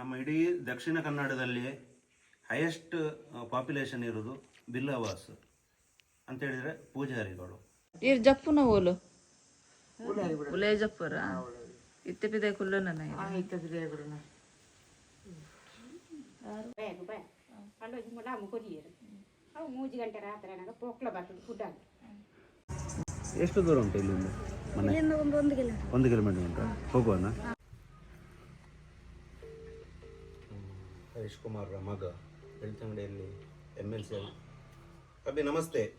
ನಮ್ಮ ಇಡೀ ದಕ್ಷಿಣ ಕನ್ನಡದಲ್ಲಿ ಹೈಯೆಸ್ಟ್ ಪಾಪ್ಯುಲೇಷನ್ ಇರೋದು ಬಿಲ್ಲವಾಸ್ ಅಂತ ಹೇಳಿದ್ರೆ ಪೂಜಾರಿಗಳು. ಇರ್ ಜಪ್ಪುನ ಓಲು. ಉಲೇ ಜಪ್ಪರ? ಇತ್ತೆ ಕುಲ್ಲು ನನ್ನ ಮೂಜಿ ಗಂಟೆ ರಾತ್ರಿ ನನಗೆ ಪೋಕ್ಲ ಬರ್ತದೆ ಫುಡ್ ಆಗಿ ಎಷ್ಟು ದೂರ ಉಂಟು ಇಲ್ಲಿಂದ ಮನೆ? ಒಂದು ಕಿಲೋಮೀಟರ್ ಉಂಟು? ಹೋಗುವನ? ಹರೀಶ್ ಕುಮಾರ್ ಮಗ ಬೆಳ್ತಂಗಡಿಯಲ್ಲಿ ಎಂ ಎಲ್ ಸಿ ಅಭಿ ನಮಸ್ತೆ.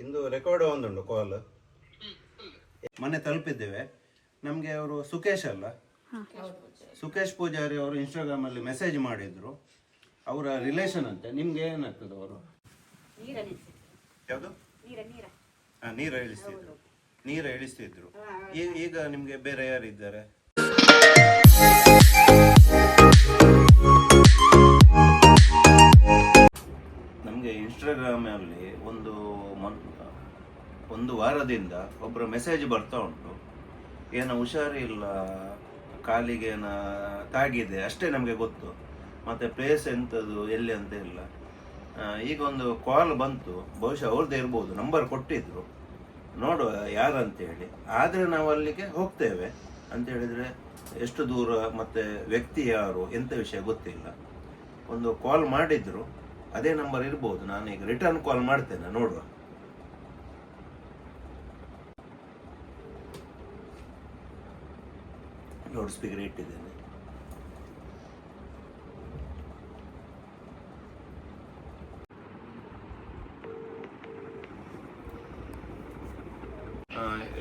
ಇಂದು ರೆಕಾರ್ಡ್ ಒಂದುಂಟು ಕಾಲ್ ಮನೆ ತಲುಪಿದ್ದೇವೆ. ನಮಗೆ ಅವರು ಸುಖೇಶ್ ಅಲ್ಲ? ಸುಖೇಶ್ ಪೂಜಾರಿ ಅವರು ಇನ್ಸ್ಟಾಗ್ರಾಮಲ್ಲಿ ಮೆಸೇಜ್ ಮಾಡಿದ್ರು. ಅವರ ರಿಲೇಷನ್ ಅಂತೆ. ನಿಮ್ಗೆ ಏನಾಗ್ತದೆ ಅವರು? ನೀರ ಇಳಿಸ್ತಿದ್ರು ಯಾವುದು? ನೀರ ಇಳಿಸ್ತಿದ್ರು. ನೀರು ಇಳಿಸ್ತಿದ್ರು. ಈ- ಈಗ ನಿಮ್ಗೆ ಬೇರೆ ಯಾರಿದ್ದಾರೆ? ಇನ್ಸ್ಟಾಗ್ರಾಮಲ್ಲಿ ಒಂದು ಒಂದು ವಾರದಿಂದ ಒಬ್ಬರ ಮೆಸೇಜ್ ಬರ್ತಾ ಉಂಟು. ಏನೋ ಹುಷಾರಿಲ್ಲ ಏನ ತಾಗಿದೆ ಅಷ್ಟೇ ನಮಗೆ ಗೊತ್ತು. ಮತ್ತೆ ಪ್ಲೇಸ್ ಎಂಥದ್ದು ಎಲ್ಲಿ ಅಂತ ಇಲ್ಲ. ಈಗ ಒಂದು ಕಾಲ್ ಬಂತು, ಬಹುಶಃ ಅವ್ರದ್ದೇ ಇರ್ಬೋದು ನಂಬರ್ ಕೊಟ್ಟಿದ್ರು. ನೋಡುವ ಯಾರಂತೇಳಿ. ಆದರೆ ನಾವು ಅಲ್ಲಿಗೆ ಹೋಗ್ತೇವೆ. ಅಂತ ಹೇಳಿದ್ರೆ, ಎಷ್ಟು ದೂರ ಮತ್ತೆ ವ್ಯಕ್ತಿ ಯಾರು ಎಂಥ ವಿಷಯ ಗೊತ್ತಿಲ್ಲ. ಒಂದು ಕಾಲ್ ಮಾಡಿದ್ರು. ಅದೇ ನಂಬರ್ ಇರ್ಬೋದು. ನಾನು ಈಗ ರಿಟರ್ನ್ ಕಾಲ್ ಮಾಡ್ತೇನೆ ನೋಡುವ. ಲೌಡ್ ಸ್ಪೀಕರ್ ಇಟ್ಟಿದ್ದೇನೆ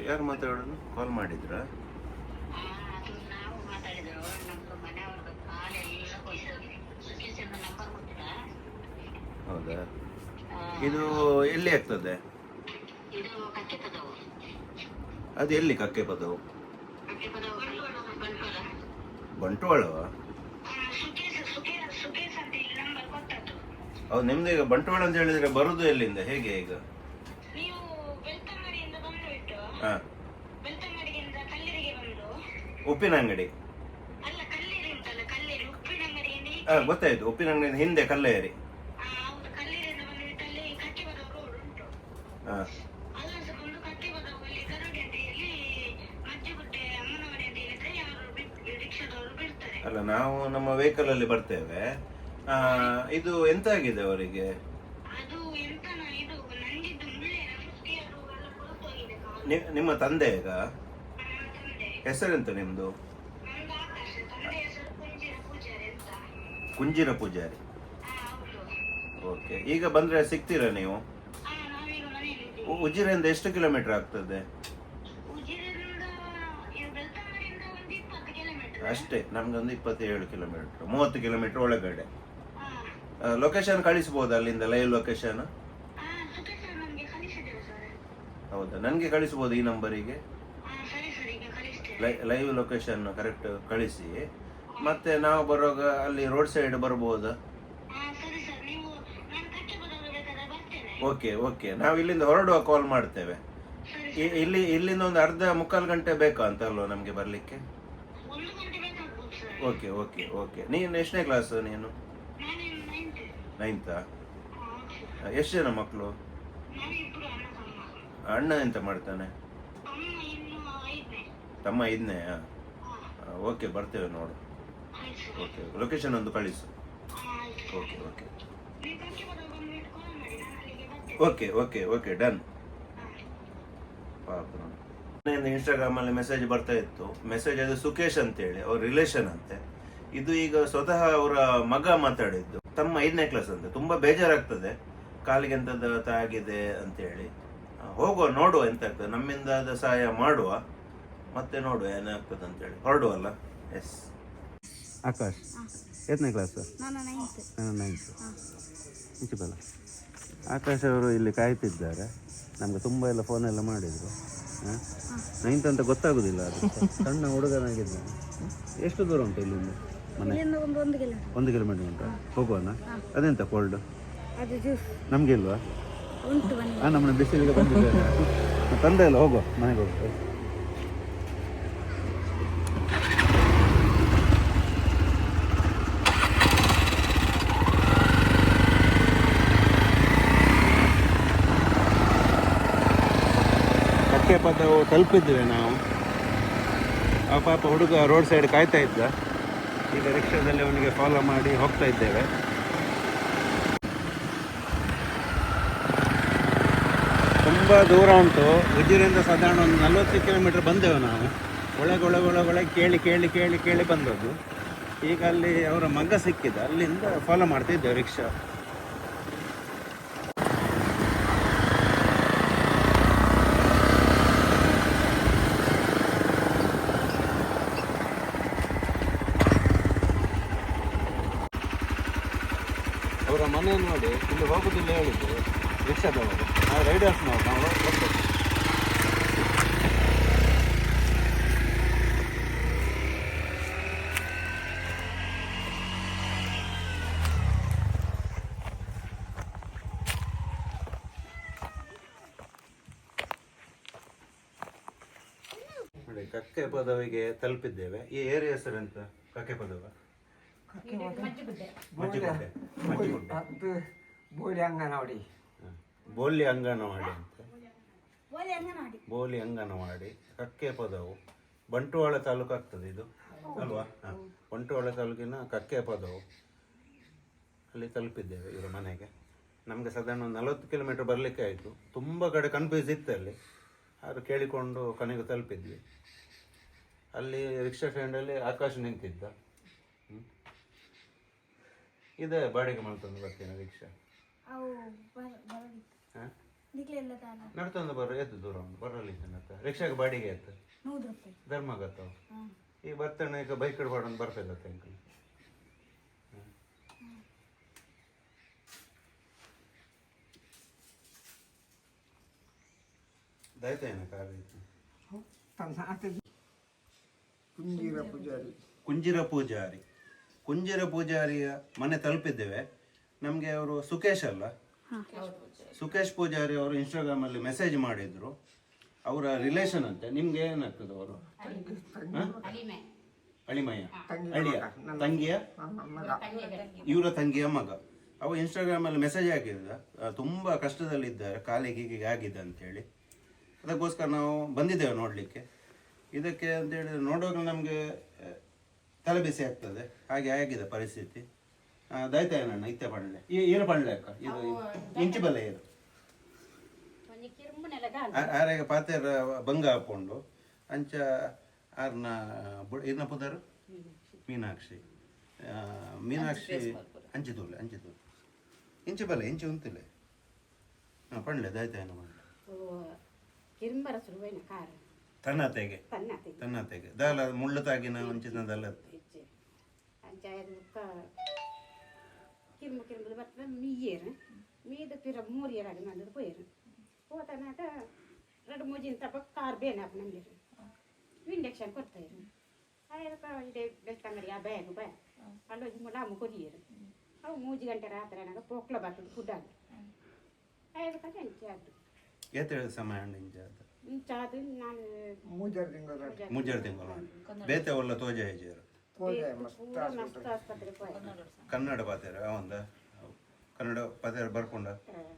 ಯಾರು ಮಾತಾಡೋದು? ಕಾಲ್ ಮಾಡಿದ್ರಾ ಅದು ನಾವು ಮಾತಾಡಿದ್ರು ನಮ್ದು ಮನೆಯವ್ರದ್ದು ಕಾಲೆಲ್ಲ ಕೊಯ್ಸೋದು ಸುಖೇಶನ ನಂಬರ್ ಕೊಟ್ಟಿಲ್ಲ ಹೌದಾ ಇದು ಎಲ್ಲಿ ಆಗ್ತದೆ? ಅದು ಎಲ್ಲಿ? ಕಕ್ಕೆ ಪದವು. ಬಂಟ್ವಾಳವಾ ಹೌದು ನಿಮ್ದು ಈಗ ಬಂಟ್ವಾಳ ಅಂತ ಹೇಳಿದ್ರೆ ಬರುದು ಎಲ್ಲಿಂದ? ಹೇಗೆ ಈಗ? ಹಾ. ಉಪ್ಪಿನ ಅಂಗಡಿ ಗೊತ್ತಾಯ್ತು. ಉಪ್ಪಿನ ಅಂಗಡಿ ಹಿಂದೆ ಕಲ್ಲೇರಿ. ಅಲ್ಲ ನಾವು ನಮ್ಮ ವೆಹಿಕಲ್ ಅಲ್ಲಿ ಬರ್ತೇವೆ. ಆ, ಇದು ಎಂತ ಆಗಿದೆ ಅವರಿಗೆ ನಿಮ್ಮ ತಂದೆ. ಈಗ ಹೆಸರೆಂತ ನಿಮ್ದು? ಕುಂಜಿರ ಪೂಜಾರಿ ಓಕೆ ಈಗ ಬಂದ್ರೆ ಸಿಗ್ತೀರಾ ನೀವು ಹಾ ನಾವೀಗ ಮನೆಯಲ್ಲಿದ್ದೀವಿ ಉ- ಉಜಿರೆಯಿಂದ ಎಷ್ಟು ಕಿಲೋಮೀಟರ್ ಆಗ್ತದೆ? ಅಷ್ಟೇ ನಮ್ಗೊಂದು ಇಪ್ಪತ್ತೇಳು ಕಿಲೋಮೀಟರ್ ಮೂವತ್ತು ಕಿಲೋಮೀಟರ್ ಒಳಗಡೆ. ಲೊಕೇಶನ್ ಕಳಿಸ್ಬೋದು ಅಲ್ಲಿಂದ ಲೈವ್ ಲೊಕೇಶನ್ ಹೌದಾ? ನನಗೆ ಕಳಿಸ್ಬೋದು ಈ ನಂಬರಿಗೆ? ಲೈವ್ ಲೊಕೇಶನ್ ಕರೆಕ್ಟ್ ಕಳಿಸಿ. ಮತ್ತೆ ನಾವು ಬರುವಾಗ ಅಲ್ಲಿ ರೋಡ್ ಸೈಡ್ ಬರ್ಬೋದಾ ಹಾ ಸರಿ ಸರ್ ನೀವು ನಾನು ಕಟ್ಟೆ ಬದಲು ಬೇಕಾದ್ರೆ ಬರ್ತೇನೆ ಓಕೆ ಓಕೆ. ನಾವು ಇಲ್ಲಿಂದ ಹೊರಡುವ ಕಾಲ್ ಮಾಡ್ತೇವೆ. ಇ- ಇಲ್ಲಿ ಇಲ್ಲಿಂದ ಒಂದು ಅರ್ಧ ಮುಕ್ಕಾಲು ಗಂಟೆ ಬೇಕಾ ಅಂತ ಅಲ್ವಾ ನಮಗೆ ಬರಲಿಕ್ಕೆ? ಒಂದು ಗಂಟೆ ಬೇಕಾಗ್ಬೋದು ಸರ್ ಓಕೆ ಓಕೆ ಓಕೆ. ನೀನು ಎಷ್ಟನೇ ಕ್ಲಾಸ್ ನೀನು? ನಾನೇನು ನೈನ್ತ್ ನೈನ್ತಾ ಹೌದು ಎಷ್ಟು ಜನ ಮಕ್ಕಳು ನಾವಿಬ್ರು ಅಣ್ಣ ತಮ್ಮ ಅಣ್ಣ ಎಂತ ಮಾಡ್ತಾನೆ? ತಮ್ಮ ಇನ್ನು ಐದನೇ ತಮ್ಮ ಐದನೇ ಹಾ ಓಕೆ ಬರ್ತೇವೆ ನೋಡು. ಆಯ್ತು ಸರ್. ಓಕೆ ಲೊಕೇಶನ್ ಒಂದು ಕಳಿಸು. ಆಯ್ತು ಓಕೆ ಓಕೆ. ನೀವು ಓಕೆ ಓಕೆ ಓಕೆ ಡನ್. ಪಾಪ ಇನ್ಸ್ಟಾಗ್ರಾಮ್ ಅಲ್ಲಿ ಮೆಸೇಜ್ ಬರ್ತಾ ಇತ್ತು. ಮೆಸೇಜ್ ಅದು ಸುಕೇಶ್ ಅಂತೇಳಿ ಅವ್ರ ರಿಲೇಷನ್ ಅಂತೆ. ಇದು ಈಗ ಸ್ವತಃ ಅವರ ಮಗ ಮಾತಾಡಿದ್ದು. ತಮ್ಮ ಐದನೇ ಕ್ಲಾಸ್ ಅಂತ. ತುಂಬಾ ಬೇಜಾರಾಗ್ತದೆ. ಕಾಲಿಗೆ ಎಂತದ್ದು ತಾಗಿದೆ ಅಂತ ಹೇಳಿ ಹೋಗುವ ನೋಡುವ ಎಂತ ಆಗ್ತದೆ ನಮ್ಮಿಂದ ಆದ ಸಹಾಯ ಮಾಡುವ. ಮತ್ತೆ ನೋಡುವ ಏನಾಗ್ತದೆ ಅಂತೇಳಿ. ಹೊರಡುವಲ್ಲ? ಎಸ್ ಆಕಾಶ್ ಎಷ್ಟನೇ ಕ್ಲಾಸ್ ನಾನು ನೈನ್ತ್ ನಾನು ನೈನ್ತ್ ಮುಚ್ಚಿಬಲ್ಲ ಆಕಾಶ್ ಅವರು ಇಲ್ಲಿ ಕಾಯ್ತಿದ್ದಾರೆ. ನಮಗೆ ತುಂಬ ಎಲ್ಲ ಫೋನೆಲ್ಲ ಮಾಡಿದರು. ಅಂತ ಗೊತ್ತಾಗೋದಿಲ್ಲ ಅದು. ಸಣ್ಣ ಹುಡುಗನಾಗಿದ್ದಾನೆ. ಎಷ್ಟು ದೂರ ಉಂಟು ಇಲ್ಲಿಂದ ಮನೆ? ಒಂದು ಕಿಲೋಮೀಟರ್ ಉಂಟು? ಹೋಗೋಣ ಅದೆಂತ ಕೋಲ್ಡ್ ನಮಗೆ ಇಲ್ವಾ? ಉಂಟು ಬನ್ನಿ ಹಾಂ ನಮ್ಮನೆ ಬಿಸಿಲಿಗೆ ಬಂದಿದ್ದೇನೆ ತಂದೆ ಇಲ್ಲ ಹೋಗುವ ಮನೆಗೆ ಹೋಗ್ತೇವೆ ಪದವು ತಲುಪಿದ್ದೇವೆ ನಾವು. ಆ ಪಾಪ ಹುಡುಗ ರೋಡ್ ಸೈಡ್ ಕಾಯ್ತಾ ಇದ್ದ. ಈಗ ರಿಕ್ಷಾದಲ್ಲಿ ಅವನಿಗೆ ಫಾಲೋ ಮಾಡಿ ಹೋಗ್ತಾ ಇದ್ದೇವೆ. ತುಂಬ ದೂರ ಉಂಟು. ಉಜಿರಿಂದ ಸಾಧಾರಣ ಒಂದು ನಲ್ವತ್ತು ಕಿಲೋಮೀಟರ್ ಬಂದೆವು ನಾವು. ಒಳಗೊಳಗೊಳಗೊಳಗೆ ಒಳಗೆ ಒಳಗೆ ಒಳಗೆ ಕೇಳಿ ಕೇಳಿ ಕೇಳಿ ಕೇಳಿ ಬಂದದ್ದು. ಈಗ ಅಲ್ಲಿ ಅವರ ಮಗ ಸಿಕ್ಕಿದ. ಅಲ್ಲಿಂದ ಫಾಲೋ ಮಾಡ್ತಿದ್ದೆವು ರಿಕ್ಷಾ ಅವರ ಮನೆ ನೋಡಿ ಇಲ್ಲಿ ಹೋಗುದಿಲ್ಲ ಹೇಳಿದ್ದು. ರಿಕ್ಷಾದವರು ಆ ರೈಡರ್ಸ್ ನಾವು ನಾವು ಹೋಗ್ಬೇಕು. ನೋಡಿ ಕಕ್ಕೆ ಪದವಿಗೆ ತಲುಪಿದ್ದೇವೆ. ಈ ಏರಿಯಾ ಎಂತ ಕಕ್ಕೆ ಪದವ? ಮಜ್ಜಿಗುಡ್ಡೆ ಮಜ್ಜಿಗುಡ್ಡೆ ಬೋಳಿ ಅಂಗನವಾಡಿ. ಹ. ಬೋಲಿ ಅಂಗನವಾಡಿ ಅಂತ. ಬೋಲಿ ಅಂಗನವಾಡಿ. ಕಕ್ಕೆ ಪದವು. ಬಂಟ್ವಾಳ ತಾಲೂಕು ಆಗ್ತದೆ ಇದು ಅಲ್ವಾ? ಹಾಂ. ಬಂಟ್ವಾಳ ತಾಲೂಕಿನ ಕಕ್ಕೆ ಪದವು. ಅಲ್ಲಿ ತಲುಪಿದ್ದೇವೆ ಇವರ ಮನೆಗೆ. ನಮಗೆ ಸಾಧಾರಣ ಒಂದು ನಲವತ್ತು ಕಿಲೋಮೀಟರ್ ಬರಲಿಕ್ಕೆ ಆಯಿತು. ತುಂಬ ಕಡೆ ಕನ್ಫ್ಯೂಸ್ ಇತ್ತು ಅಲ್ಲಿ. ಆದರೂ ಕೇಳಿಕೊಂಡು ಕೊನೆಗೆ ತಲುಪಿದ್ವಿ. ಅಲ್ಲಿ ರಿಕ್ಷಾ ಸ್ಟ್ಯಾಂಡಲ್ಲಿ ಆಕಾಶ ನಿಂತಿದ್ದ. ಹ್ಞೂ ಇದೆ ಬಾಡಿಗೆ ಮಾಡ್ತಂದು ಬರ್ತೀನಿ ರಿಕ್ಷಾ. ಅವು ಬರ- ಬರದಿತ್ತು ಹಾಂ? ನಿಕ್ಲೆಲ್ಲ ತಾನ? ನಡ್ತಂದು ಬರೋ ಎದ್ದು ದೂರ ಒಂದು ಬರಲಿ ರಿಕ್ಷಾಗ ರಿಕ್ಷಾಗೆ ಬಾಡಿಗೆ ಆಯ್ತು ಧರ್ಮ ರೂಪಾಯಿ ಈ ಹಾಂ ಈಗ ಬರ್ತಾನೆ ಈಗ ಬೈಕ್ ಹಿಡ್ಬಾರ್ದು ಬರ್ತೈತೆ ಅಂಕಲ್ ದಾಯ್ತಾಯನ ಕಾರ್ ಕುಂಜೀರ ಪೂಜಾರಿ. ಕುಂಜಿರ ಪೂಜಾರಿ. ಕುಂಜಿರ ಪೂಜಾರಿಯ ಮನೆ ತಲುಪಿದ್ದೇವೆ. ನಮಗೆ ಅವರು ಸುಖೇಶ್ ಅಲ್ಲ? ಸುಖೇಶ್ ಪೂಜಾರಿ ಅವರು ಇನ್ಸ್ಟಾಗ್ರಾಮ್ ಅಲ್ಲಿ ಮೆಸೇಜ್ ಮಾಡಿದ್ರು. ಅವರ ರಿಲೇಷನ್ ಅಂತೆ. ನಿಮ್ಗೆ ಏನಾಗ್ತದೆ ಅವರು? ಅಳಿಮಯ್ಯ. ಅಳಿಯ. ತಂಗಿಯ? ಮಗ. ಇವರ ತಂಗಿಯ ಮಗ. ಅವ ಇನ್ಸ್ಟಾಗ್ರಾಮ್ ಅಲ್ಲಿ ಮೆಸೇಜ್ ಆಗಿದ್ದ ತುಂಬಾ ಕಷ್ಟದಲ್ಲಿದ್ದಾರೆ. ಕಾಲಿಗೆ ಹೀಗೆ ಆಗಿದೆ ಅಂತೇಳಿ. ಅದಕ್ಕೋಸ್ಕರ ನಾವು ಬಂದಿದ್ದೇವೆ ನೋಡಲಿಕ್ಕೆ. ಇದಕ್ಕೆ ಅಂತ ಹೇಳಿದ್ರೆ ನೋಡುವಾಗ ನಮಗೆ ತಲೆಬಿಸಿ ಆಗ್ತದೆ. ಹಾಗೆ ಆಗಿದೆ ಪರಿಸ್ಥಿತಿ. ದಯತಾಯನಣ್ಣ ಇತ್ತೆ ಈ ಈರ ಪಂಡ್ಲೆ ಅಕ್ಕ ಇದು ಇಂಚಿ ಬಲೆ ಇದು. ಆರೆಗ ಪಾತೆರ ಬಂಗ ಹಾಕೊಂಡು ಅಂಚ ಆರ್ನ ಇರ್ನ ಪುದರು ಮೀನಾಕ್ಷಿ. ಮೀನಾಕ್ಷಿ ಅಂಚಿತೂಲೆ ಅಂಚಿತೂಲೆ ಇಂಚು ಬಲೆ ಇಂಚು ಉಂತಿಲೆ ಹಾಂ ಪಂಡ್ಲೆ ದಾಯ್ತಾಯನ ಪಂಡ್ಲೆ ತನ್ನತೆಗೆ ತನ್ನತೆ ತನ್ನತೆಗೆ ದಾಲ ಮುಳ್ಳು ತಾಗಿನ ಒಂಚಿನ ದಲ್ಲ. ಅಂಚಾಯದ ಬುಕ್ಕ ಕಿರುಂಬ ಕಿರುಂಬದ ಬರ್ತದ ಮೀಯೇರು ಮೀದ ಪಿರ ಮೂರು ಏರಾಗ ನಂದು ಪೋಯರು ಹೋತನಾಟ ಎರಡು ಮೂಜಿನ ತಪ್ಪ ಕಾರ್ ಬೇನಾಪ ನಂದಿರು ಇಂಡಕ್ಷನ್ ಕೊಡ್ತಾಯಿರು ಅದಕ್ಕೆ ಇದೇ ಬೆಳ್ತಂಗಡಿ ಆ ಬ್ಯಾಗ್ ಬ್ಯಾ ಅಲ್ಲೋಜಿ ಮುಲಾಮು ಕೊರಿಯರು ಅವು ಮೂಜಿ ಗಂಟೆ ರಾತ್ರಿ ನನಗೆ ಪೋಕ್ಲ ಬರ್ತದೆ ಫುಡ್ಡಾಗ ಅದಕ್ಕೆ ಅಂಚಾದು ಏತೇಳು ಸಮಯ ಅಂಡ್ ಇಂಚ ಅದು ಇಂಚಾದು ನಾನು ಮೂಜರ್ ತಿಂಗಳು ಮುಜ್ಜರ ತಿಂಗಳು ಬೇತೆ ಒಲ್ಲ ತೋಜ ಹೇಜರು ಕನ್ನಡ ಪಾತ್ರೆ ಅವಂದ ಕನ್ನಡ ಪಾತ್ರೆ ಬರ್ಕೊಂಡ.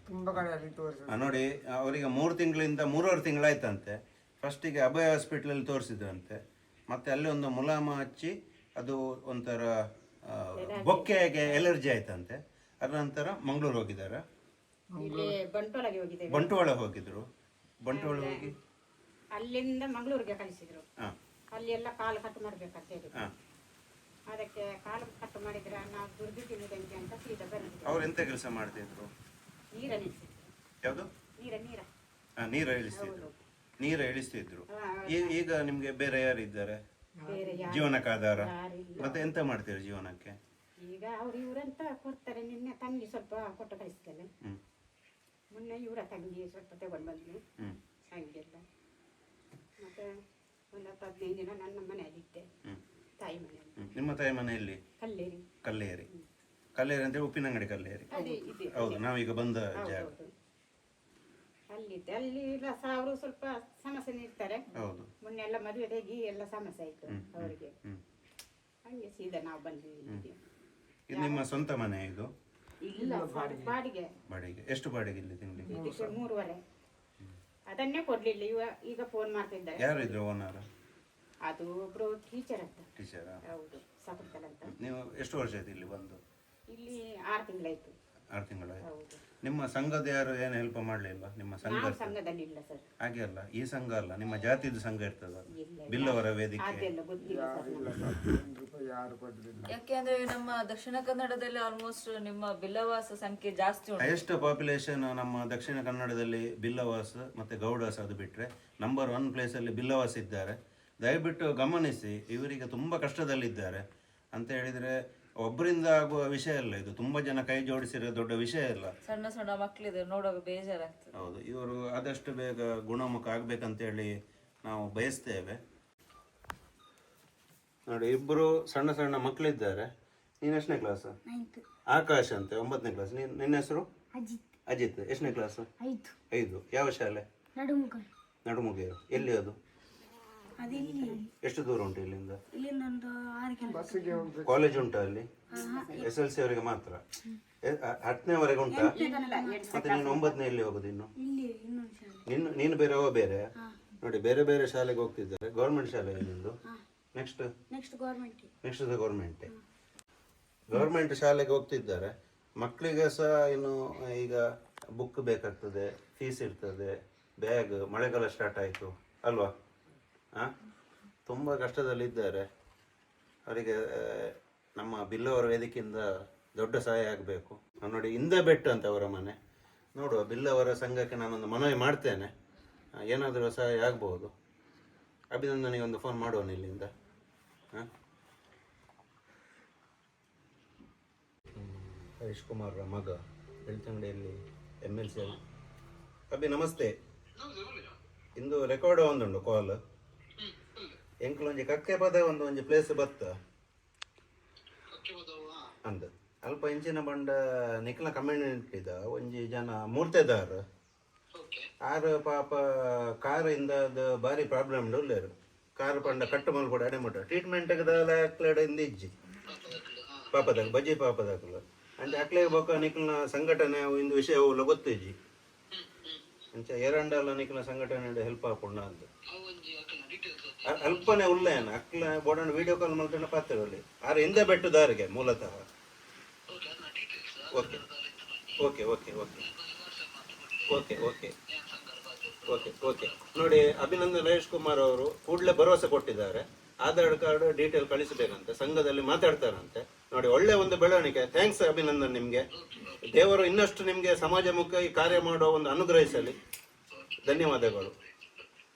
ತುಂಬ ಕಡೆಯಲ್ಲಿ ನೋಡಿ ಅವರಿಗೆ ಮೂರು ತಿಂಗಳಿಂದ ಮೂರುವರೆ ತಿಂಗಳಾಯ್ತಂತೆ. ಫಸ್ಟಿಗೆ ಅಭಯ ಹಾಸ್ಪಿಟ್ಲಲ್ಲಿ ತೋರಿಸಿದ್ರಂತೆ. ಮತ್ತೆ ಅಲ್ಲಿ ಒಂದು ಮುಲಾಮ ಹಚ್ಚಿ ಅದು ಒಂಥರ ಬೊಕ್ಕೆಗೆ ಎಲರ್ಜಿ ಆಯ್ತಂತೆ. ಅದ ನಂತರ ಮಂಗಳೂರು ಹೋಗಿದ್ದಾರೆ. ಇಲ್ಲಿ ಬಂಟೋಳಗೆ ಹೋಗಿದ್ದೇವೆ. ಬಂಟ್ವಾಳ ಹೋಗಿದ್ರು. ಬಂಟ್ವಾಳ ಹೋಗಿ ಅಲ್ಲಿಂದ ಮಂಗಳೂರಿಗೆ ಕಳಿಸಿದ್ರು. ಹಾಂ. ಅಲ್ಲಿ ಎಲ್ಲ ಕಾಲು ಕಟ್ ಮಾಡ್ಬೇಕಂತ ಹೇಳಿ ಹಾಂ. ಅದಕ್ಕೆ ಕಾಲು ಕಟ್ ಮಾಡಿದ್ರೆ ನಾವು ದುರ್ದು ತಿನ್ನಿದಂಗೆ ಅಂತ ಸೀದಾ ಬಂದಿದ್ರು ಅವ್ರು ಎಂತ ಕೆಲಸ ಮಾಡ್ತಿದ್ರು? ನೀರ ನಿಲ್ಸಿದ್ರು ಯಾವುದು? ನೀರ ನೀರ. ನೀರ ಇಳಿಸ್ತಿದ್ರು. ನೀರ ಇಳಿಸ್ತಿದ್ರು. ಈ- ಈಗ ನಿಮ್ಗೆ ಬೇರೆ ಯಾರಿದ್ದಾರೆ ಬೇರೆ ಯಾರು ಜೀವನಕ್ಕೆ ಆಧಾರ ಯಾರಿಲ್ಲ. ಮತ್ತೆ ಎಂತ ಮಾಡ್ತೀರಿ ಜೀವನಕ್ಕೆ? ಈಗ ಅವ್ರು ಇವ್ರಂತ ಕೊಡ್ತಾರೆ. ನಿನ್ನೆ ತಂಗಿ ಸ್ವಲ್ಪ ಕೊಟ್ಟು ಕಳಿಸ್ತೇನೆ ಹ್ಮ್. ಮೊನ್ನೆ ಇವರ ತಂಗಿ ಸ್ವಲ್ಪ ತಗೊಂಡು ಬಂದ್ಲು. ಹ್ಮ್. ಹಂಗೆಲ್ಲ. ಮತ್ತೆ ಒಂದು ಹತ್ತು ಹದಿನೈದು ದಿನ ನನ್ನ ಮನೆಯಲ್ಲಿದ್ದೆ. ಹ್ಮ್. ತಾಯಿ ಹ್ಮ್. ನಿಮ್ಮ ತಾಯಿ ಮನೆಯಲ್ಲಿ ಕಲ್ಲೇರಿ. ಕಲ್ಲೇರಿ. ಕಲ್ಲೇರಿ ಅಂದ್ರೆ ಉಪ್ಪಿನಂಗಡಿ ಕಲ್ಲೇರಿ. ಅದೇ ಇದೆ. ಹೌದು ನಾವೀಗ ಬಂದ ಜಾಗ. ಅಲ್ಲಿದ್ದೆ ಅಲ್ಲಿ ರಸ ಅವರು ಸ್ವಲ್ಪ ಸಮಸ್ಯೆ ನೀಡ್ತಾರೆ ಹೌದು. ಮೊನ್ನೆ ಎಲ್ಲ ಮದುವೆದಾಗಿ ಎಲ್ಲ ಸಮಸ್ಯೆ ಆಯ್ತು ಅವರಿಗೆ. ಹ್ಮ್. ಹಂಗೆ ಸೀದಾ ನಾವು ಬಂದ್ವಿ ಇದು ನಿಮ್ಮ ಸ್ವಂತ ಮನೆ ಇದು? ಇಲ್ಲ ಬಾಡಿಗೆ. ಬಾಡಿಗೆ. ಎಷ್ಟು ಬಾಡಿಗೆ ಇಲ್ಲಿ ತಿಂಗಳಿಗೆ? ಇದಕ್ಕೆ ಮೂರುವರೆ. ಅದನ್ನೇ ಕೊಡ್ಲಿಲ್ಲ. ಇವ ಈಗ ಫೋನ್ ಮಾಡ್ತಿದ್ದಾರೆ. ಯಾರಿದ್ರು ಓನರ್ ಅದು ಒಬ್ರು ಟೀಚರ್ ಅಂತ. ಟೀಚರಾ ಹೌದು ಸಕರ್ತಲ್ ಅಂತ. ನೀವು ಎಷ್ಟು ವರ್ಷ ಆಯ್ತು ಇಲ್ಲಿ ಬಂದು? ಇಲ್ಲಿ ಆರು ತಿಂಗಳಾಯ್ತು. ಆರು ತಿಂಗಳಾಯ್ತು. ಹೌದು. ನಿಮ್ಮ ಸಂಘದ ಯಾರು ಏನು ಹೆಲ್ಪ್ ಮಾಡಲಿಲ್ಲ ನಿಮ್ಮ ಸಂಘ ನಾವು ಸಂಘದಲ್ಲಿ ಇಲ್ಲ ಸರ್. ಹಾಗೆ ಅಲ್ಲ ಈ ಸಂಘ ಅಲ್ಲ ನಿಮ್ಮ ಜಾತಿದು ಸಂಘ ಇರ್ತದ ಇಲ್ಲ ಬಿಲ್ಲವರ ವೇದಿಕೆ. ಅದೆಲ್ಲ ಗೊತ್ತಿಲ್ಲ ಸರ್ ನಮಗೆ. ಒಂದು ರೂಪಾಯಿ ಯಾರು ಕೊಡಲಿಲ್ಲ ಯಾಕೆಂದ್ರೆ ನಮ್ಮ ದಕ್ಷಿಣ ಕನ್ನಡದಲ್ಲಿ ಆಲ್ಮೋಸ್ಟ್ ನಿಮ್ಮ ಬಿಲ್ಲವಾಸ ಸಂಖ್ಯೆ ಜಾಸ್ತಿ ಉಂಟು. ಹೈಯೆಸ್ಟ್ ಪಾಪ್ಯುಲೇಷನ್ ನಮ್ಮ ದಕ್ಷಿಣ ಕನ್ನಡದಲ್ಲಿ ಬಿಲ್ಲವಾಸ್ ಮತ್ತೆ ಗೌಡಾಸ್ ಅದು ಬಿಟ್ಟರೆ ನಂಬರ್ ಒನ್ ಪ್ಲೇಸಲ್ಲಿ ಬಿಲ್ಲವಾಸ್ ಇದ್ದಾರೆ. ದಯವಿಟ್ಟು ಗಮನಿಸಿ ಇವರಿಗೆ ತುಂಬ ಕಷ್ಟದಲ್ಲಿದ್ದಾರೆ. ಅಂತ ಹೇಳಿದರೆ ಒಬ್ಬರಿಂದ ಆಗುವ ವಿಷಯ ಅಲ್ಲ ಇದು. ತುಂಬ ಜನ ಕೈ ಜೋಡಿಸಿರೋ ದೊಡ್ಡ ವಿಷಯ ಅಲ್ಲ. ಸಣ್ಣ ಸಣ್ಣ ಮಕ್ಕಳಿದೆ ನೋಡುವಾಗ ಬೇಜಾರಾಗ್ತದೆ. ಹೌದು ಇವರು ಆದಷ್ಟು ಬೇಗ ಗುಣಮುಖ ಆಗ್ಬೇಕಂತೇಳಿ ನಾವು ಬಯಸ್ತೇವೆ. ನೋಡಿ ಇಬ್ಬರು ಸಣ್ಣ ಸಣ್ಣ ಮಕ್ಕಳಿದ್ದಾರೆ ನೀನು ಎಷ್ಟನೇ ಕ್ಲಾಸ್ ಆಕಾಶ್ ಅಂತೆ ಒಂಬತ್ತನೇ ಕ್ಲಾಸ್ ನೀನು ನಿನ್ನ ಹೆಸರು? ಅಜಿತ್. ಅಜಿತ್ ಎಷ್ಟನೇ ಕ್ಲಾಸ್ ಐದು. ಯಾವ ಶಾಲೆ? ನಡುಮುಗೇರು. ನಡುಮುಗಿಯರು ಎಲ್ಲಿ ಅದು? ಅದಿಲ್ಲಿ ಎಷ್ಟು ದೂರ ಉಂಟು ಇಲ್ಲಿಂದ? ಇಲ್ಲಿಂದ ಒಂದು ಆರು ಕಿಲೋಮೀಟರ್ ಕಾಲೇಜ್ ಉಂಟಾ ಅಲ್ಲಿ? ಎಸ್ ಎಲ್ ಸಿ ಅವರಿಗೆ ಮಾತ್ರ? ಹತ್ತನೇವರೆಗೆ ಉಂಟಾ? ಮತ್ತೆ ನೀನು ಒಂಬತ್ತನೇ ಇಲ್ಲಿ ಹೋಗುದು ಇನ್ನು? ಇಲ್ಲಿ ಇನ್ನೊಂದು ಶಾಲೆ. ನಿನ್ನ ನೀನು ಬೇರೆ ಅವ ಬೇರೆ? ನೋಡಿ ಬೇರೆ ಬೇರೆ ಶಾಲೆಗೆ ಹೋಗ್ತಿದ್ದಾರೆ. ಗೌರ್ಮೆಂಟ್ ಶಾಲೆ ನಿಂದು? Next next government next government government ಶಾಲೆಗೆ ಹೋಗ್ತಿದ್ದಾರೆ. ಮಕ್ಕಳಿಗೆ ಸಹ ಇನ್ನು ಈಗ ಬುಕ್ ಬೇಕಾಗ್ತದೆ ಫೀಸ್ ಇರ್ತದೆ ಬ್ಯಾಗ್ ಮಳೆಗಾಲ ಸ್ಟಾರ್ಟ್ ಆಯಿತು ಅಲ್ವಾ? ತುಂಬ ಕಷ್ಟದಲ್ಲಿದ್ದಾರೆ. ಅವರಿಗೆ ನಮ್ಮ ಬಿಲ್ಲವರ ವೇದಿಕೆಯಿಂದ ದೊಡ್ಡ ಸಹಾಯ ಆಗಬೇಕು. ನೋಡಿ ಹಿಂದೆ ಬೆಟ್ಟು ಅಂತ ಅವರ ಮನೆ. ನೋಡುವ ಬಿಲ್ಲವರ ಸಂಘಕ್ಕೆ ನಾನೊಂದು ಮನವಿ ಮಾಡ್ತೇನೆ. ಏನಾದರೂ ಸಹಾಯ ಆಗ್ಬೋದು. ಅಭಿನಂದನಿಗೆ ಒಂದು ಫೋನ್ ಮಾಡೋಣ ಇಲ್ಲಿಂದ. ಹಾಂ ಹರೀಶ್ ಕುಮಾರ್ ಮಗ ಬೆಳ್ತಂಗಡಿಯಲ್ಲಿ ಎಂ ಎಲ್ ಸಿ ಅಭಿ ನಮಸ್ತೆ. ಇಂದು ರೆಕಾರ್ಡ್ ಒಂದುಂಟು ಕಾಲ್ ಎಂಕ್ಲೊಂಜಿ ಕಕ್ಕೆ ಪದ ಒಂದು ಒಂಜಿ ಪ್ಲೇಸ್ ಬತ್ತ ಅಂದ. ಅಲ್ಪ ಇಂಚಿನ ಬಂಡ ನಿಕ್ಲ ಕಮ್ಯುನಿಟಿದ ಒಂಜಿ ಜನ ಮೂರ್ತೆದಾರ. ಆರ್ ಪಾಪ ಕಾರ್ ಇಂದ ಭಾರಿ ಪ್ರಾಬ್ಲಮ್ ಉಳ್ಳೇರು ಕಾರ್ ಪಂಡ ಕಟ್ಟು ಅಡೆ ಅಡೆಮುಟ ಟ್ರೀಟ್ಮೆಂಟ್ ಅಕ್ಲಡ ಇಂದ ಇಜ್ಜಿ. ಪಾಪದಾಗ ಬಜ್ಜಿ ಪಾಪದಾಗಲ ಅಂಚ ಅಕ್ಲೆ ಬೊಕ ನಿಕ್ಲನ ಸಂಘಟನೆ ಇಂದು ವಿಷಯ ಅವು ಗೊತ್ತಿಜ್ಜಿ ಅಂಚ ಏರಂಡಲ ನಿಕ್ಲನ ಸಂಘಟನೆ ಹೆಲ್ಪ್ ಆಪುಂಡ ಅಂತ ಅಲ್ಪನೆ ಉಲ್ಲಯನ ಅಕ್ಲ ಬೋಡನ ವಿಡಿಯೋ ಕಾಲ್ ಮಲ್ತನ ಪಾತ್ರದಲ್ಲಿ ಆರ ಹಿಂದೆ ಬೆಟ್ಟು ದಾರಿಗೆ ಮೂಲತಃ. Okay. Okay okay okay. Okay okay. Okay okay. ನೋಡಿ, ಅಭಿನಂದನ್ ರಮೇಶ್ ಕುಮಾರ್ ಅವರು ಕೂಡಲೇ ಭರವಸೆ ಕೊಟ್ಟಿದ್ದಾರೆ. ಆಧಾರ್ ಕಾರ್ಡ್ ಡೀಟೇಲ್ ಕಳಿಸಬೇಕಂತೆ, ಸಂಘದಲ್ಲಿ ಮಾತಾಡ್ತಾರಂತೆ. ನೋಡಿ, ಒಳ್ಳೆ ಒಂದು ಬೆಳವಣಿಗೆ. ಥ್ಯಾಂಕ್ಸ್ ಅಭಿನಂದನ್ ನಿಮಗೆ. ದೇವರು ಇನ್ನಷ್ಟು ನಿಮಗೆ ಸಮಾಜಮುಖಿ ಕಾರ್ಯ ಮಾಡೋ ಒಂದು ಅನುಗ್ರಹಿಸಲಿ. ಧನ್ಯವಾದಗಳು.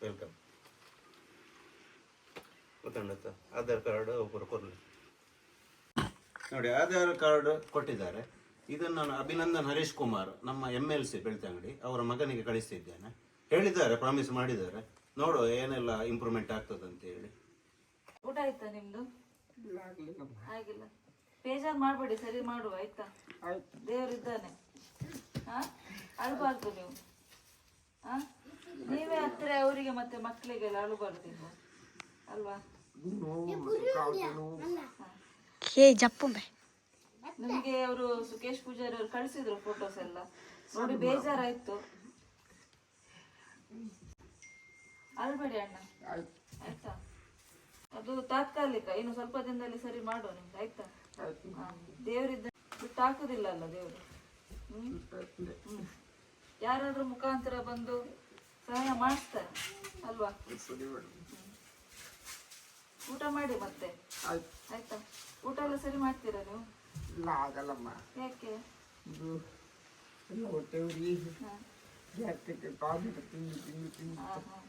ವೆಲ್ಕಮ್ ಗೊತ್ತಾಗುತ್ತಾ ಆಧಾರ್ ಕಾರ್ಡ್ ಒಬ್ಬರು ಕೊರಲಿ ನೋಡಿ ಆಧಾರ್ ಕಾರ್ಡ್ ಕೊಟ್ಟಿದ್ದಾರೆ. ಇದನ್ನು ನಾನು ಅಭಿನಂದನ್ ಹರೀಶ್ ಕುಮಾರ್ ನಮ್ಮ ಎಂ ಎಲ್ ಸಿ ಬೆಳ್ತಂಗಡಿ ಅವರ ಮಗನಿಗೆ ಕಳಿಸ್ತಿದ್ದೇನೆ. ಹೇಳಿದ್ದಾರೆ ಪ್ರಾಮಿಸ್ ಮಾಡಿದ್ದಾರೆ. ನೋಡು ಏನೆಲ್ಲ ಇಂಪ್ರೂವ್ಮೆಂಟ್ ಆಗ್ತದೆ ಅಂತ ಹೇಳಿ. ಊಟ ಆಯ್ತಾ ನಿಮ್ದು? ಆಗಿಲ್ಲ. ಬೇಜಾರ್ ಮಾಡಬೇಡಿ ಸರಿ ಮಾಡುವ ಆಯ್ತಾ? ದೇವರಿದ್ದಾನೆ ಹಾ? ಅಳಬಾರ್ದು ನೀವು. ಹಾ? ನೀವೇ ಹತ್ತಿರ ಅವರಿಗೆ ಮತ್ತೆ ಮಕ್ಕಳಿಗೆಲ್ಲ ಅಳಬಾರ್ದು ಅಲ್ವಾ? ಹೇ ಜಪ್ಪುಂಬೆ ನಿಮಗೆ ಅವರು ಸುಕೇಶ್ ಪೂಜಾರಿ ಅವರು ಕಳಿಸಿದ್ರು ಫೋಟೋಸ್ ಎಲ್ಲ. ನೋಡಿ ಬೇಜಾರಾಯ್ತು. ಅಲ್ಬೇಡಿ ಅಣ್ಣ. ಆಯ್ತಾ. ಅದು ತಾತ್ಕಾಲಿಕ. ಇನ್ನು ಸ್ವಲ್ಪ ದಿನದಲ್ಲಿ ಸರಿ ಮಾಡುವ ನಿಮ್ಗೆ ಆಯ್ತಾ. ದೇವರಿದ್ದ ಬಿಟ್ಟು ಹಾಕುದಿಲ್ಲ ಅಲ್ಲ ದೇವರು? ಹ್ಮ್? ಹ್ಮ್. ಯಾರಾದ್ರೂ ಮುಖಾಂತರ ಬಂದು ಸಹಾಯ ಮಾಡಿಸ್ತಾರೆ ಅಲ್ವಾ. ಊಟ ಮಾಡಿ ಮತ್ತೆ? ಆಯ್ತು. ಆಯ್ತಾ? ಊಟ ಎಲ್ಲ ಸರಿ ಮಾಡ್ತೀರಾ ನೀವು? ಇಲ್ಲ ಆಗಲ್ಲಮ್ಮ. ಯಾಕೆ? ಇದು ಎಲ್ಲ ಹೊಟ್ಟೆ ಉರಿ. ಹಾ. ತಿಂದು ತಿಂದು ತಿಂದು. ಹಾ, ಹಾ.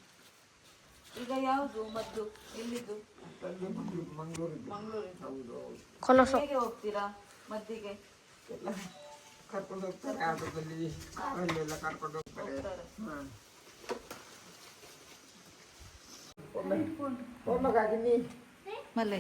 ಈಗ ಯಾವುದು ಮದ್ದು? ಎಲ್ಲಿದ್ದು? ತಂದು ಮಂಗ್ಳೂರು ಮಂಗಳೂರಿದ್ದು. ಮಂಗಳೂರಿದ್ದು. ಹೌದು ಹೌದು. ಹೇಗೆ ಹೋಗ್ತೀರಾ ಮದ್ದಿಗೆ? ಎಲ್ಲ ಕರ್ಕೊಂಡು ಹೋಗ್ತಾರೆ ಆಟೋದಲ್ಲಿ. ಕಾರಲ್ಲೆಲ್ಲ ಕರ್ಕೊಂಡು ಹೋಗ್ತಾರೆ. ಹೋಗ್ತಾರೆ. ಹಾಂ. ಒಮ್ಮೆ ಒಮ್ಮೆಗಾಗಿ ನೀ ಮಲ್ಲ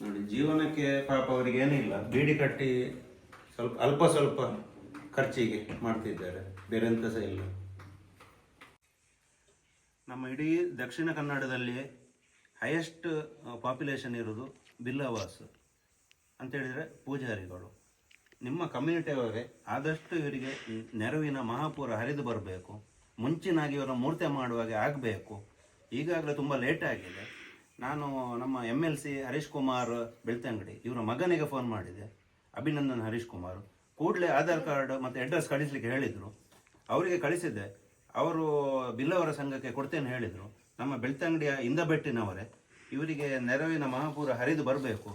ನೋಡಿ ಜೀವನಕ್ಕೆ ಪಾಪ ಅವರಿಗೆ ಏನಿಲ್ಲ. ಬೀಡಿ ಕಟ್ಟಿ ಸ್ವಲ್ಪ ಅಲ್ಪ ಸ್ವಲ್ಪ ಖರ್ಚಿಗೆ ಮಾಡ್ತಿದ್ದಾರೆ. ಬೇರೆ ಎಂತ ಸಹ ಇಲ್ಲ. ನಮ್ಮ ಇಡೀ ದಕ್ಷಿಣ ಕನ್ನಡದಲ್ಲಿ ಹೈಯೆಸ್ಟ್ ಪಾಪ್ಯುಲೇಷನ್ ಇರೋದು ಬಿಲ್ಲವಾಸ್ ಅಂತೇಳಿದರೆ ಪೂಜಾರಿಗಳು. ನಿಮ್ಮ ಕಮ್ಯುನಿಟಿಯವರೇ ಆದಷ್ಟು ಇವರಿಗೆ ನೆರವಿನ ಮಹಾಪೂರ ಹರಿದು ಬರಬೇಕು. ಮುಂಚಿನಾಗಿ ಇವರ ಮೂರ್ತಿ ಮಾಡುವಾಗೆ ಆಗಬೇಕು. ಈಗಾಗಲೇ ತುಂಬ ಲೇಟ್ ಆಗಿದೆ. ನಾನು ನಮ್ಮ M L C Harish Kumar Belthangady, ಇವರ ಮಗನಿಗೆ ಫೋನ್ ಮಾಡಿದೆ. ಅಭಿನಂದನ್ ಹರೀಶ್ ಕುಮಾರ್. ಕೂಡಲೇ ಆಧಾರ್ ಕಾರ್ಡ್ ಮತ್ತು ಅಡ್ರೆಸ್ ಕಳಿಸ್ಲಿಕ್ಕೆ ಹೇಳಿದರು. ಅವರಿಗೆ ಕಳಿಸಿದೆ ಅವರು ಬಿಲ್ಲವರ ಸಂಘಕ್ಕೆ ಕೊಡ್ತೇನೆ ಹೇಳಿದರು. ನಮ್ಮ ಬೆಳ್ತಂಗಡಿಯ ಇಂದಬೆಟ್ಟಿನವರೇ, ಇವರಿಗೆ ನೆರವಿನ ಮಹಾಪೂರ ಹರಿದು ಬರಬೇಕು.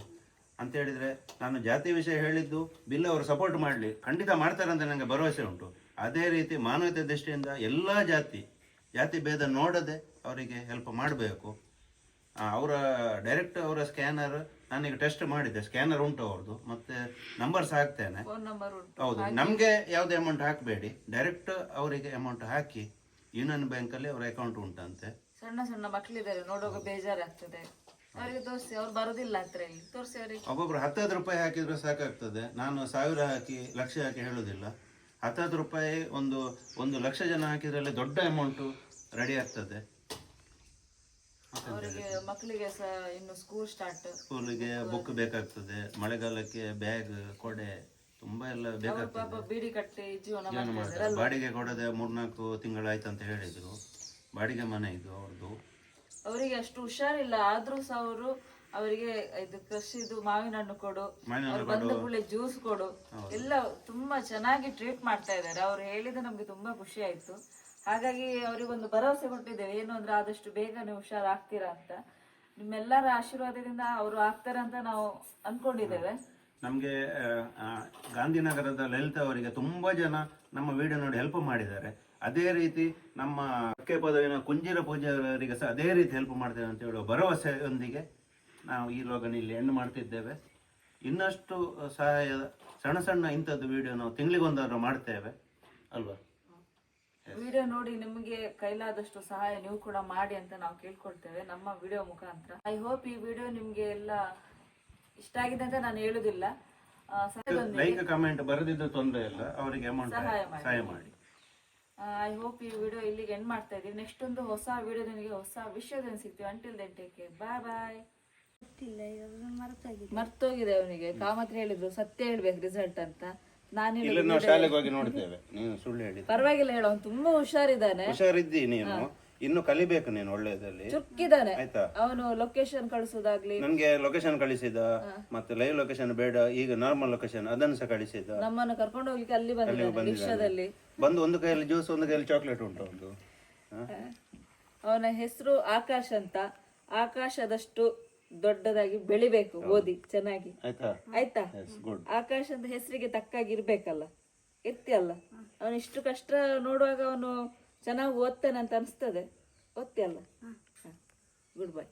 ಅಂತ ಹೇಳಿದರೆ, ನಾನು ಜಾತಿ ವಿಷಯ ಹೇಳಿದ್ದು, ಬಿಲ್ ಅವರು ಸಪೋರ್ಟ್ ಮಾಡಲಿ, ಖಂಡಿತ ಮಾಡ್ತಾರೆ ಅಂತ ನನಗೆ ಭರವಸೆ ಉಂಟು. ಅದೇ ರೀತಿ ಮಾನವೀಯತೆ ದೃಷ್ಟಿಯಿಂದ ಎಲ್ಲ ಜಾತಿ ಜಾತಿ ಭೇದ ನೋಡದೆ ಅವರಿಗೆ ಹೆಲ್ಪ್ ಮಾಡಬೇಕು. ಅವರ ಡೈರೆಕ್ಟ್ ಅವರ ಸ್ಕ್ಯಾನರ್ ನಾನೀಗ ಟೆಸ್ಟ್ ಮಾಡಿದ್ದೆ ಸ್ಕ್ಯಾನರ್ ಉಂಟು ಅವ್ರದ್ದು ಮತ್ತೆ ನಂಬರ್ಸ್ ಹಾಕ್ತೇನೆ. ಫೋನ್ ನಂಬರ್ ಉಂಟು. ಹೌದು ನಮಗೆ ಯಾವುದೇ ಅಮೌಂಟ್ ಹಾಕಬೇಡಿ. ಡೈರೆಕ್ಟ್ ಅವರಿಗೆ ಅಮೌಂಟ್ ಹಾಕಿ ಯೂನಿಯನ್ ಬ್ಯಾಂಕಲ್ಲಿ ಅವರ ಅಕೌಂಟ್ ಉಂಟಂತೆ. ಸಣ್ಣ ಸಣ್ಣ ಮಕ್ಕಳಿದ್ದಾರೆ ನೋಡುವಾಗ ಬೇಜಾರಾಗ್ತದೆ. ಅವರಿಗೆ ತೋರಿಸಿ ಅವ್ರು ಬರೋದಿಲ್ಲ ಹತ್ರ ಇಲ್ಲಿ. ತೋರಿಸಿ ಅವರಿಗೆ. ಒಬ್ಬೊಬ್ರು ಹತ್ತತ್ತು ರೂಪಾಯಿ ಹಾಕಿದ್ರೆ ಸಾಕಾಗ್ತದೆ. ನಾನು ಸಾವಿರ ಹಾಕಿ ಲಕ್ಷ ಹಾಕಿ ಹೇಳೋದಿಲ್ಲ. ಹತ್ತತ್ತು ರೂಪಾಯಿ ಒಂದು ಒಂದು ಲಕ್ಷ ಜನ ಹಾಕಿದ್ರಲ್ಲಿ ದೊಡ್ಡ ಅಮೌಂಟು ರೆಡಿ ಆಗ್ತದೆ. ಅವರಿಗೆ ಮಕ್ಕಳಿಗೆ ಸಹ ಇನ್ನು ಸ್ಕೂಲ್ ಸ್ಟಾರ್ಟ್ ಸ್ಕೂಲಿಗೆ ಬುಕ್ ಬೇಕಾಗ್ತದೆ. ಮಳೆಗಾಲಕ್ಕೆ ಬ್ಯಾಗ್ ಕೊಡೆ ತುಂಬಾ ಎಲ್ಲ ಬೇಕಾಗ್ತದೆ. ಬೀಡಿ ಕಟ್ಟಿ ಜೀವನ ಜೀವನ ಮಾಡ್ತಾ ಮಾಡ್ತಾರೆ. ಬಾಡಿಗೆ ಕೊಡದೆ ಮೂರ್ನಾಲ್ಕು ತಿಂಗಳಾಯ್ತು ಅಂತ ಹೇಳಿದ್ರು. ಬಾಡಿಗೆ ಮನೆ ಇದು ಅವ್ರದ್ದು ಅವರಿಗೆ ಅಷ್ಟು ಹುಷಾರಿಲ್ಲ. ಆದ್ರೂ ಸಹ ಅವರು ಅವರಿಗೆ ಇದು ಕೃಷಿದು ಮಾವಿನ ಹಣ್ಣು ಕೊಡು ಮಾವಿನ ಬಂದ ಕೂಡಲೇ ಜ್ಯೂಸ್ ಕೊಡು. ಎಲ್ಲ ತುಂಬಾ ಚೆನ್ನಾಗಿ ಟ್ರೀಟ್ ಮಾಡ್ತಾ ಇದ್ದಾರೆ. ಅವ್ರು ಹೇಳಿದ ನಮ್ಗೆ ತುಂಬಾ ಖುಷಿ ಆಯ್ತು. ಹಾಗಾಗಿ ಅವರಿಗೊಂದು ಭರವಸೆ ಕೊಟ್ಟಿದ್ದೇವೆ. ಏನು ಅಂದ್ರೆ ಆದಷ್ಟು ಬೇಗನೆ ಹುಷಾರಾಗ್ತೀರಾ ಅಂತ. ನಿಮ್ಮೆಲ್ಲರ ಆಶೀರ್ವಾದದಿಂದ ಅವರು ಆಗ್ತಾರೆ ಅಂತ ನಾವು ಅನ್ಕೊಂಡಿದ್ದೇವೆ. ನಮಗೆ ಗಾಂಧಿನಗರದ ಲಲಿತ ಅವರಿಗೆ ತುಂಬಾ ಜನ ನಮ್ಮ ವಿಡಿಯೋ ನೋಡಿ ಹೆಲ್ಪ್ ಮಾಡಿದ್ದಾರೆ. ಅದೇ ರೀತಿ ನಮ್ಮ ಅಕ್ಕೆ ಪದವಿನ ಕುಂಜಿರ ಪೂಜಾರರಿಗೆ ಸಹ ಅದೇ ರೀತಿ ಹೆಲ್ಪ್ ಮಾಡ್ತೇವೆ ಅಂತ ಹೇಳುವ ಭರವಸೆಯೊಂದಿಗೆ ನಾವು ಈ ಲೋಗನ ಇಲ್ಲಿ ಎಂಡ್ ಮಾಡ್ತಿದ್ದೇವೆ. ಇನ್ನಷ್ಟು ಸಹಾಯ, ಸಣ್ಣ ಸಣ್ಣ ಇಂಥದ್ದು ವಿಡಿಯೋ ನಾವು ತಿಂಗಳಿಗೊಂದಾದ್ರು ಮಾಡ್ತೇವೆ. ಅಲ್ವಾ? ವಿಡಿಯೋ ನೋಡಿ ನಿಮಗೆ ಕೈಲಾದಷ್ಟು ಸಹಾಯ ನೀವು ಕೂಡ ಮಾಡಿ ಅಂತ ನಾವು ಕೇಳ್ಕೊಳ್ತೇವೆ ನಮ್ಮ ವಿಡಿಯೋ ಮುಖಾಂತರ. ಐ ಹೋಪ್ ಈ ವಿಡಿಯೋ ನಿಮ್ಗೆ ಎಲ್ಲ ಇಷ್ಟ ಆಗಿದೆ ಅಂತ ನಾನು ಹೇಳುದಿಲ್ಲ. ಲೈಕ್ ಕಮೆಂಟ್ ಬರೆದಿದ್ದು ತೊಂದರೆ ಇಲ್ಲ. ಅವರಿಗೆ ಅಮೌಂಟ್ ಸಹಾಯ ಮಾಡಿ. ಮಾಡಿ. ಐ ಹೋಪ್ ಈ ವಿಡಿಯೋ ಇಲ್ಲಿಗೆ ಎಂಡ್ ಮಾಡ್ತಾ ಇದೀವಿ ನೆಕ್ಸ್ಟ್ ಒಂದು ಹೊಸ ವಿಡಿಯೋ ನಿಮಗೆ ಹೊಸ ವಿಷಯದಲ್ಲಿ ಸಿಗ್ತೀವಿ. Until then take care bye bye ಗೊತ್ತಿಲ್ಲ ಈಗ ಮರೆತಾಗಿದೆ. ಮರ್ತೋಗಿದೆ ಅವನಿಗೆ. ಕಾಮತ್ರಿ ಹೇಳಿದ್ರು. ಸತ್ಯ ಹೇಳ್ಬೇಕು ರಿಸಲ್ಟ್ ಅಂತ. ನಾನು ಇಲ್ಲ ನಾವು ಶಾಲೆಗೆ ಹೋಗಿ ನೋಡ್ತೇವೆ. ನೀನು ಸುಳ್ಳು ಹೇಳಿ. ಪರವಾಗಿಲ್ಲ ಹೇಳೋ. ಅವ್ನು ತುಂಬಾ ಹುಷಾರಿದ್ದಾನೆ. ಹುಷಾರಿದ್ದಿ ನೀನು? ಇನ್ನು ಕಲಿಬೇಕು ನೀನು ಒಳ್ಳೆಯದಲ್ಲಿ ಚುಕ್ಕಿದ್ದಾನೆ. ಆಯ್ತಾ? ಅವನು ಲೊಕೇಶನ್ ಕಳಿಸೋದಾಗ್ಲಿ. ನನ್ಗೆ ಲೊಕೇಶನ್ ಕಳಿಸಿದ. ಮತ್ತೆ ಲೈವ್ ಲೊಕೇಶನ್ ಬೇಡ ಈಗ ನಾರ್ಮಲ್ ಲೊಕೇಶನ್ ಅದನ್ನು ಸಹ ಕಳಿಸಿದ. ನಮ್ಮನ್ನು ಕರ್ಕೊಂಡು ಹೋಗ್ಲಿಕ್ಕೆ ಅಲ್ಲಿ ಬಂದಿದ್ದಾನೆ ರಿಕ್ಷಾದಲ್ಲಿ. ಬಂದು ಒಂದು ಕೈಯಲ್ಲಿ ಜ್ಯೂಸ್ ಒಂದು ಕೈಯಲ್ಲಿ ಚಾಕ್ಲೇಟ್ ಉಂಟು ಒಂದು ಅವನ ಹೆಸರು ಆಕಾಶ್ ಅಂತ. ಆಕಾಶದಷ್ಟು ದೊಡ್ಡದಾಗಿ ಬೆಳಿಬೇಕು ಓದಿ ಚೆನ್ನಾಗಿ. ಆಯ್ತಾ? ಆಯ್ತಾ? ಗುಡ್ ಆಕಾಶ್ ಅಂತ ಹೆಸರಿಗೆ ತಕ್ಕಾಗಿ ಇರ್ಬೇಕಲ್ಲ ಎತ್ತಿಯಲ್ಲ. ಅವನು ಇಷ್ಟು ಕಷ್ಟ ನೋಡುವಾಗ ಅವನು ಚೆನ್ನಾಗಿ ಓದ್ತಾನೆ ಅಂತ ಅನಿಸ್ತದೆ. ಓದ್ತಿಯಲ್ಲ? ಗುಡ್ ಬೈ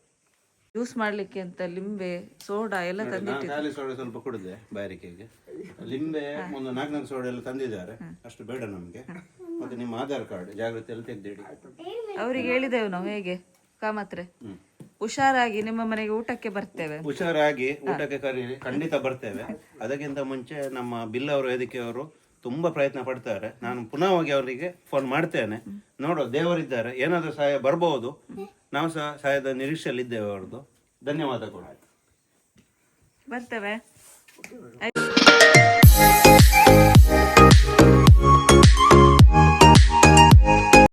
ಜ್ಯೂಸ್ ಮಾಡ್ಲಿಕ್ಕೆ ಅಂತ ಲಿಂಬೆ ಸೋಡಾ ಎಲ್ಲ ಖಾಲಿ ಸೋಡೆ ಸ್ವಲ್ಪ ಕುಡಿದೆ ಬಾರಿಕೆಗೆ ಲಿಂಬೆ ಒಂದು ನಾಲ್ಕು ನಾಲ್ಕು ಸೋಡಾ ಎಲ್ಲ ತಂದಿದ್ದಾರೆ. ಅಷ್ಟು ಬೇಡ ನಮಗೆ. ಮತ್ತೆ ನಿಮ್ಮ ಆಧಾರ್ ಕಾರ್ಡ್ ಜಾಗೃತಿಯಲ್ಲಿ ತೆಗೆದಿಡಿ. ಅವರಿಗೆ ಹೇಳಿದೆವು ನಾವು ಹೇಗೆ? ಕಾಮತ್ರೆ. ಹುಷಾರಾಗಿ ನಿಮ್ಮ ಮನೆಗೆ ಊಟಕ್ಕೆ ಬರ್ತೇವೆ. ಹುಷಾರಾಗಿ ಊಟಕ್ಕೆ ಕರೀರಿ ಖಂಡಿತ ಬರ್ತೇವೆ. ಅದಕ್ಕಿಂತ ಮುಂಚೆ ನಮ್ಮ ಬಿಲ್ ಅವರು ವೇದಿಕೆ ಅವರು ತುಂಬಾ ಪ್ರಯತ್ನ ಪಡ್ತಾರೆ. ನಾನು ಪುನಃ ಹೋಗಿ ಅವರಿಗೆ ಫೋನ್ ಮಾಡ್ತೇನೆ. ನೋಡೋ ದೇವರಿದ್ದಾರೆ. ಏನಾದರೂ ಸಹಾಯ ಬರಬಹುದು ನಾವು ಸಹ ಸಹಾಯದ ನಿರೀಕ್ಷೆಯಲ್ಲಿ ಇದ್ದೇವೆ ಅವ್ರದ್ದು. ಧನ್ಯವಾದಗಳು. ಬರ್ತೇವೆ.